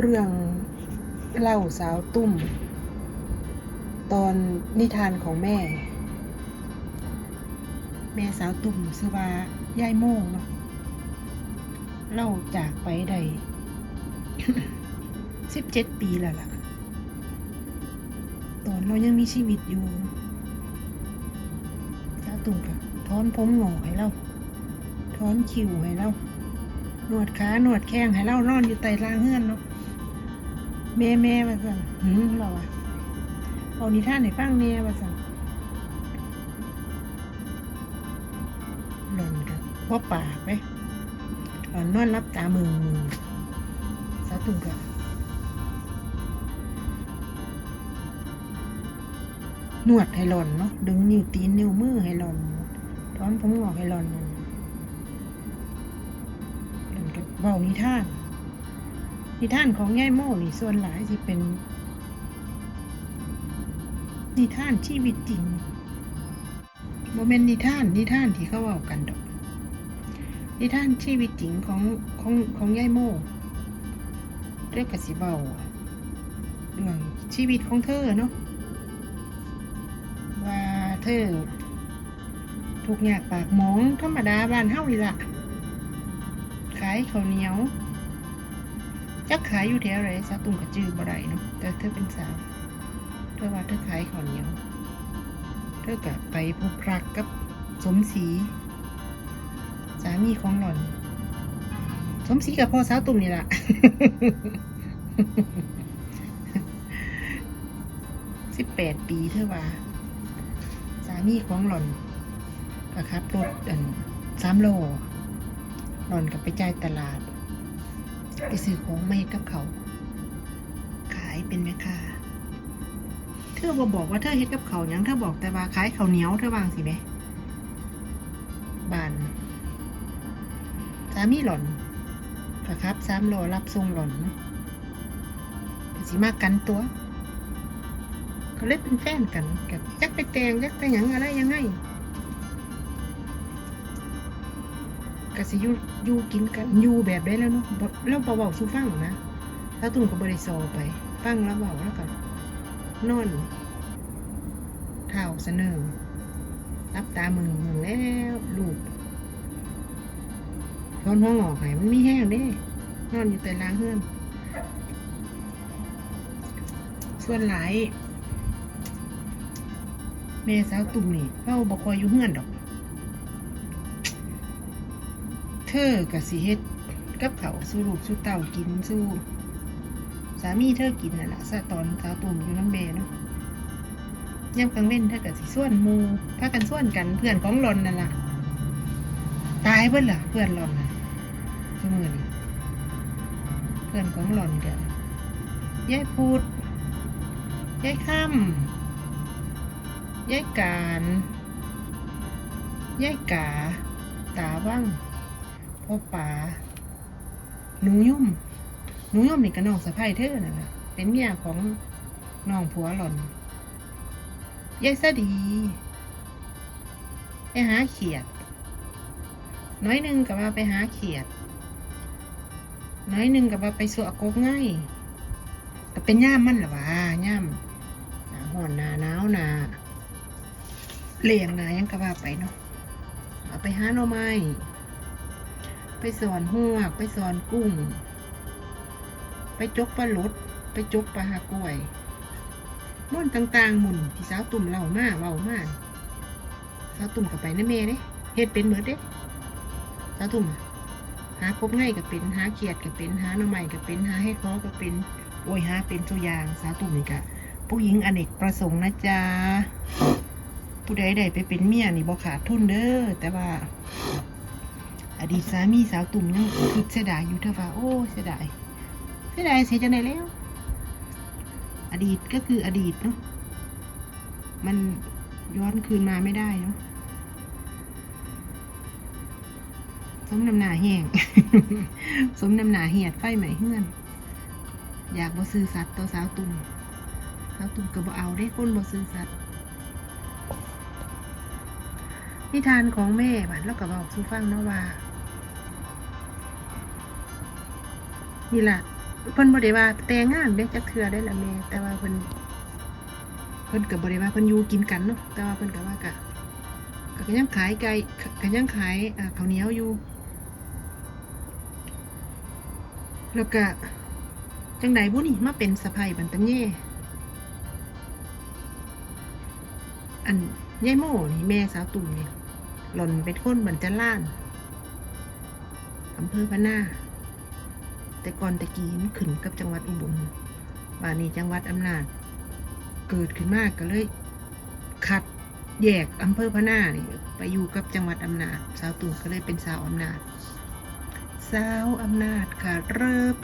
เรื่องเล่าสาวตุ้ม ตอนนิทานของแม่ แม่สาวตุ่มชื่อว่ายายโม่งเนาะเล่าจากไปได้สิบเจ็ดปีแล้วล่ะ ตอนเรายังมีชีวิตอยู่สาวตุ่มก็ถอนผมหงอกให้เราถอนคิวให้เรา นวดขาหนวดแข้งให้เรานอนอยู่ใต้รางเฮือนเนาะแม่แม่ว่าสั่นหืมเราอะเอานิท่านให้ฟังแน่ว่าสั่นหล่อนกับพ่อป่าไหมหล่อนนอนรับตามือมือสาตุ่มกับนวดให้หล่อนเนาะดึงนิ้วตีนนิ้วมือให้หล่อนถอนผมงอกให้หล่อน เบานิทาน นิทานของแง่โม่นี่ส่วนหลายสิเป็น นิทานชีวิตจริงโมเมนนิทานนิทานที่เขาเว้ากันดอก นิทานชีวิตจริงของของของยายโม่เรียกกสิเบาเรื่องชีวิตของเธอเนาะว่าเธอถูกอยากปากหมองธรรมดาบ้านเฮานี่ละายข้าวเหนียวจักขายอยู่แถวไรซาตุ่มกับจื้อบ่ได้เนาะแต่เธอเป็นสาว เธอว่าเธอขายข้าวเหนียว เธอกับไปพบรักกับสมศรีสามีของหล่อน สมศรีกับพ่อสาวตุ่มนี่แหละสิบแปดปีเธอว่า สามีของหล่อนก็ขับรถอันสามโล หลอนกับไปจ่ายตลาด ไปซื้อของไม่กับเขา ขายเป็นแม่ค้าเธอบ่บอกว่าเธอเฮ็ดกับเขายังเธอบอกแต่ว่าขายเขาเหนียวเธอวางสิไหมบานสามีหล่อนก็ครับสามโลรับส่งหล่อนสิมากันตัวก็เลยเป็นแฟนกันกับจักไปแตงจักไปหยังอะไรยังไง ก็สิอยู่อยู่กินกันอยู่แบบได้แล้วเนาะแล้วเบาๆสู้ฟังนะแล้วตุ่มก็บริโซไป ฟังแล้วเบาแล้วก็นอนเท้าเสนอรับตามึงมึงแล้วลูกทอนหัวงอกไงมันมีแห้งเด้ นอนอยู่แต่ล้างเฮือน ส่วนหลายแม่สาวตุ่มนี่เฝ้าบกคอยอยู่เฮือนดอก เธอกับสิเฮ็ดกับเขาสู้ลูกสู้เต่ากินสู้สามีเธอกินน่ะละซะตอนสาวตุ่มอยู่น้ำเบเนาะย่ำกลางเว้นถ้าเกิดสิส่วนมูพากันส่วนกันเพื่อนของหลอนนั่นล่ะตายเพิ่นล่ะเพื่อนหลอนน่ะสมือนี่เพื่อนของหลอนกันยายพูดยายค่ำยายการยายกา ตาว่าง พ่อป๋าหนูยุ่มหนูยุ่มนี่ก็น้องสะพ้ายเธอนั่นะเป็นเมียของน้องผัวหล่อนยายสดีไปหาเขียด น้อยหนึ่งกับว่าไปหาเขียด น้อยหนึ่งกับว่าไปสวกกง่ายก็เป็นย่ามมันหรอวะย่ามหนาห่อนหนาหนาวหนาเลี้ยงหนายังกับว่าไปเนาะเอาไปหาหน่อไม้ ไปสอนหวก ไปสอนกุ้ง ไปจกปลาลดไปจกปลาหากล้วยม่วนต่างๆหมุนที่สาวตุ่มเล่ามาเว้ามาสาวตุ่มกับไปนะเมเด้เฮ็ดเป็นเหมือนเด้สาวตุ่มหาคบง่ายกับเป็นหาเขียดกับเป็นหาหน่อไม้กับเป็นหาให้คอกับเป็นโอ้ยหาเป็นตัวอย่างสาวตุ่มนี่กะผู้หญิงอเนกประสงค์นะจ๊ะผู้ใดได้ไปเป็นเมียนี่บ่ขาดทุนเด้อแต่ว่า อดีตสามีสาวตุ่มยังคิดเสียดายอยู่เถอะว่าโอ้เสียดายเสียดายเสียจังไดแล้ว อดีตก็คืออดีตเนาะมันย้อนคืนมาไม่ได้เนาะสมน้ำหนาแห้งสมน้ำหนาเหียดไฟไหม่เฮือน อยากบ่ซื้อสัตว์ตัวสาวตุ่มสาวตุ่มก็บ่เอาได้คนบ่ซื้อสัตว์นิทานของแม่บัดแล้วก็บอกสู่ฟังนาะว่า นี่แหละเพิ่นบ่ได้ว่าแต่งงานเด้จักเทื่อได้ละแม่แต่ว่าเพิ่นเพิ่นก็บ่ได้ว่าเพิ่นอยู่กินกันเนาะแต่ว่าเพิ่นก็ว่าก็ก็ยังขายไก่ก็ยังขายอ่าข้าวเหนียวอยู่ แล้วก็จังใดบุนี่มาเป็นสะพายบันตัญเย่อันยายโม่นี่แม่สาวตุ่มนี่หล่นเป็นคนบันจันล่านอำเภอพะนา แต่ก่อนตะกี้มันขึ้นกับจังหวัดอุบลบานนี้จังหวัดอำนาจ เกิดขึ้นมากก็เลยขัดแยกอำเภอพะนานี่ไปอยู่กับจังหวัดอำนาจ สาวตุ่มก็เลยเป็นสาวอำนาจ สาวอำนาจค่ะเริบ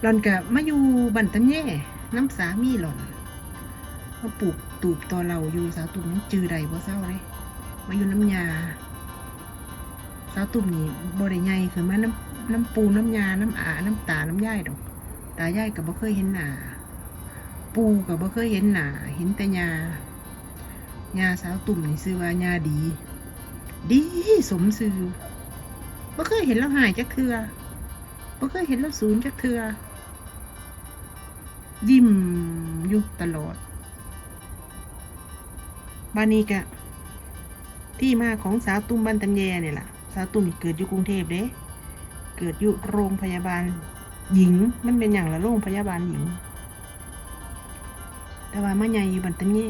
หล่อนกับมาอยู่บันตันแย่น้ำสามีหล่อนมาปลูกตูบต่อเราอยู่สาวตุ่มนี่จือใดบ่เศร้าเลยมาอยู่น้ำยา สาวตุ่มนี่บ่ได้ใหญ่คือมาน้ำน้ำปูน้ำยาน้ำอาน้ำตาน้ำย่ายดอก ตาย่ายกับบ่เคยเห็นหนาปูกับบ่เคยเห็นหนาเห็นแต่ยายาสาวตุ่มนี่ซื้อว่ายาดี ดีสมซื่อบ่เคยเห็นเราหายจักเทือบ่เคยเห็นเราศูนย์จักเทือยิ้มอยู่ตลอด บานีกะ ที่มาของสาวตุ้มบันตัญแยเนี่ยล่ะ สาวตุ้มเกิดอยู่กรุงเทพเด้เกิดอยู่โรงพยาบาลหญิง มันเป็นอย่างละโรงพยาบาลหญิง แต่ว่ามาใหญ่อยู่บันตัญแย่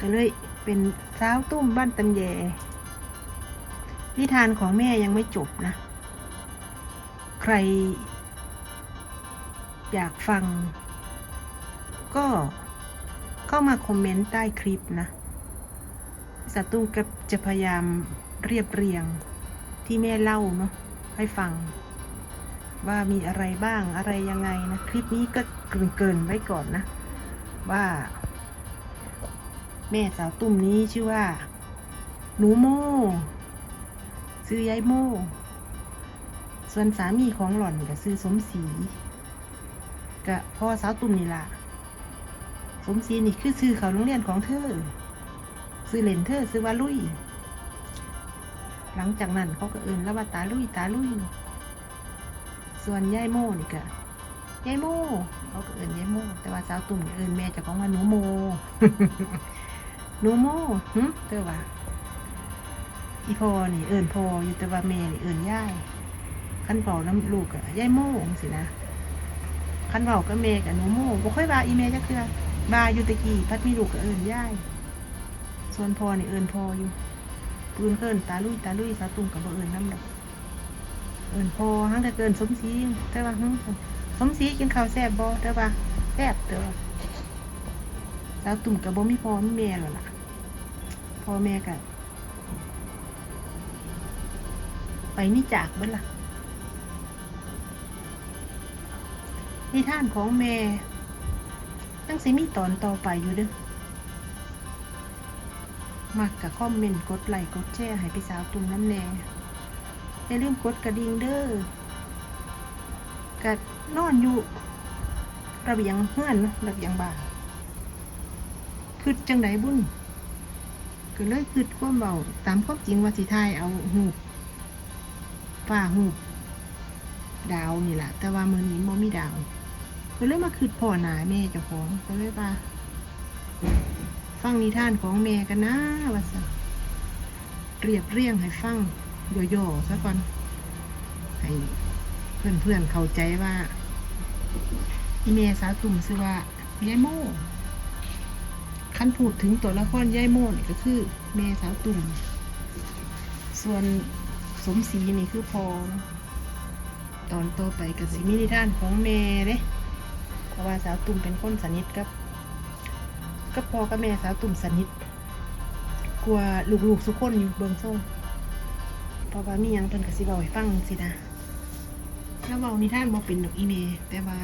ก็เลยเป็นสาวตุ้มบ้านตำแยนิทานของแม่ยังไม่จบนะ ใคร อยากฟัง ก็เข้ามาคอมเมนต์ใต้คลิปนะสาวตุ้มก็จะพยายาม เรียบเรียงที่แม่เล่าเนาะให้ฟัง ว่ามีอะไรบ้างอะไรยังไงนะ คลิปนี้ก็เกรินไว้ก่อนนะ ว่า แม่สาวตุ่มนี้ชื่อว่า หนูโมซื้อยายโมส่วนสามีของหล่อนก็ซื้อสมศรีก็พ่อสาวตุ่มนี่ละสมศรีนี่คือซื้อเขาโรงเรียนของเธอซื้อเลนเธอซื้อว่าลุย หลังจากนั้นเขาก็เอินแล้วว่าตาลุยตาลุย ส่วนยายโมนี่ก็ยายโมเขาก็เอินยายโมแต่ว่าสาวตุ่มนี่เอินแม่จะของว่าหนูโมหนูโมหึเตอว่าอีพอนี่เอิญพออยู่แต่ว่าแม่นี่เอิญย่ายขั้นเป่าน้ำลูกอะย่ายโม่สินะขั้นเป่าก็แม่กับหนูโม่บ่ค่อยบาอีเมจักเทือบาอยู่ตะกี้พัดมีลูกกับเอิญย่ายส่วนพอนี่เอิญพออยู่ ปืนเอิญตาลุยตาลุยสาวตุ่มกับบ่เอิญน้ำดอกเอิญพอหังแต่เกินสมศรีแต่ว่าหึสมศรีกินข้าวแซ่บบ่แต่ว่าแซ่บเด้อสาวตุ่มกับบ่มีพ่อมีแม่แล้วล่ะพ่อแม่กับไปนี่จากเบิดล่ะนิท่านของแม่ตั้งสิมีตอนต่อไปอยู่เด้อ มักกับคอมเมนต์กดไลค์กดแชร์ให้พี่สาวตุ่มน้ำแน่อย่าลืมกดกระดิ่งเด้อกัดนอนอยู่ระเบียงเฮือนเนาะระเบียงบ้านคืดจังไดบุญก็เลยคืดความเบาตามความจริงว่าสิทายเอาหูปฝ้าหูดาวนี่แหละแต่ว่ามือนี้บ่มีดาว ก็เลยมาคืดพ่อหนาแม่เจ้าของก็เลยว่า ฟังนิทานของแม่กันนะว่าสเรียบเรียงให้ฟังย่อๆซะก่อน ให้เพื่อนๆเข้าใจว่าอีเมสาวตุ่มซื้อว่ายายโม่คันพูดถึงตัวละครย่ายโม่นี่ก็คือแม่สาวตุ่ม ส่วนสมศรีนี่คือพอ ตอนโตไปกับสิมีนิทานของแม่เด้เพราะว่าสาวตุ่มเป็นคนสนิทกับ กับพ่อกับแม่สาวตุ่มสนิทกลัวลูกๆสุกคนอยู่เบิงโซ่เพราะว่ามีหยังเพิ่นก็สิบอกให้ฟังสินะแล้วเว้านิทานบ่เป็นดอกอีเมแต่ว่า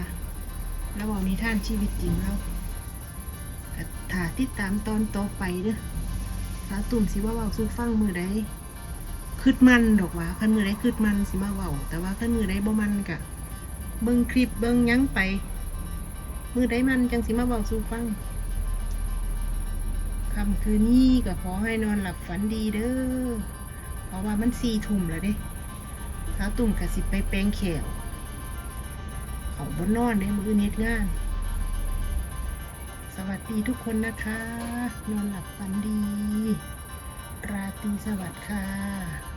แล้วเว้านิทานชีวิตจริงแล้วก็ถ้าติดตามตอนต่อไปเด้อสาวตุ่มสิว่าเว้าสู่ฟังมือใดคืดมันดอกว่าคันมือใดคืดมันสิมาเว้าแต่ว่าคันมือใดบ่มันกะเบิ่งคลิปเบิ่งหยังไป มือใดมันจังสิมาเว้าสู่ฟัง คำคืนนี้ก็ขอให้นอนหลับฝันดีเด้อ เพราะว่ามันสี่ทุ่มแล้วเด้ถ้าตุ่มกะสิบไปแปลงเขวเขาบนนอนในมือเน็ดงาน สวัสดีทุกคนนะคะ นอนหลับฝันดี ราตรีสวัสดิ์ค่ะ